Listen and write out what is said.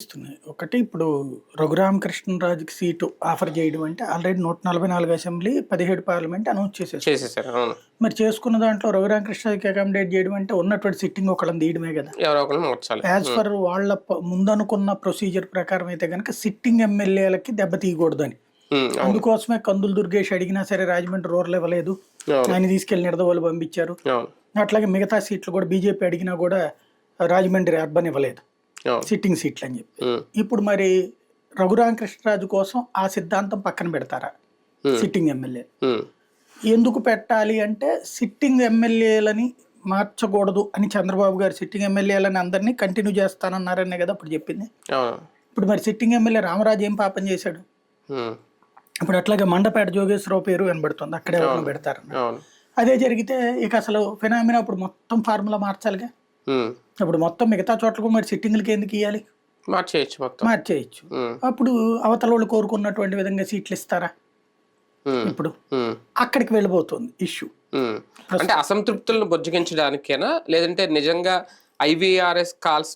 ఇస్తున్నాయి. ఒకటి ఇప్పుడు రఘురామకృష్ణరాజుకి సీటు ఆఫర్ చేయడం అంటే ఆల్రెడీ నూట నలభై నాలుగు అసెంబ్లీ పదిహేడు పార్లమెంట్ అనౌన్స్ చేసేసి చేసేసారు అవును. మరి చేసుకున్న దాంట్లో రఘురామకృష్ణరాజుకి అకామిడేట్ చేయడం అంటే ఉన్నటువంటి సిట్టింగ్ ఒకళ్ళని తీయడమే కదా. ఎవరో ఒకరు మార్చాలి యాజ్ ఫర్ వాళ్ళ ప- ముందనుకున్న ప్రొసీజర్ ప్రకారం అయితే కనుక సిట్టింగ్ ఎమ్మెల్యేలకి దెబ్బ తీయకూడదని. ఉమ్, అవును. అందుకోసమే కందులు దుర్గేష్ అడిగినా సరే రాజమండ్రి రూరల్ ఇవ్వలేదు అవును. ఆయన తీసుకెళ్ళి నిడదవోలు పంపించారు. అవును. అట్లాగే మిగతా సీట్లు కూడా బీజేపీ అడిగినా కూడా రాజమండ్రి అర్బన్ ఇవ్వలేదు. సిట్టింగ్ సీట్లు అని చెప్పి. ఇప్పుడు మరి రఘురామకృష్ణరాజు కోసం ఆ సిద్ధాంతం పక్కన పెడతారా. Sitting MLA. ఎందుకు పెట్టాలి అంటే సిట్టింగ్ ఎమ్మెల్యేలని మార్చకూడదు అని చంద్రబాబు గారు సిట్టింగ్ ఎమ్మెల్యేలని అందరినీ కంటిన్యూ చేస్తానన్నారనే కదా ఇప్పుడు చెప్పింది. ఇప్పుడు మరి సిట్టింగ్ ఎమ్మెల్యే రామరాజు ఏం పాపం చేశాడు? ఇప్పుడు అట్లాగే మండపేట జోగేశ్వరరావు పేరు వినబడుతుంది అక్కడే పెడతారు అదే జరిగితే ఇక అసలు ఫినామినా ఇప్పుడు మొత్తం ఫార్ములా మార్చాలిగా? ఇప్పుడు మొత్తం మిగతా చోట్లకు మరి సిట్టింగ్లకి ఎందుకు ఇవ్వాలి మార్చేయచ్చు మొత్తం. మార్చేయచ్చు. అప్పుడు అవతల వాళ్ళు కోరుకున్నటువంటి విధంగా సీట్లు ఇస్తారా? ఇప్పుడు అక్కడికి వెళ్ళిపోతుంది ఇష్యూ. అంటే అసంతృప్తులను బుజ్జగించడానికేనా? లేదంటే నిజంగా ఐవీఆర్ఎస్ కాల్స్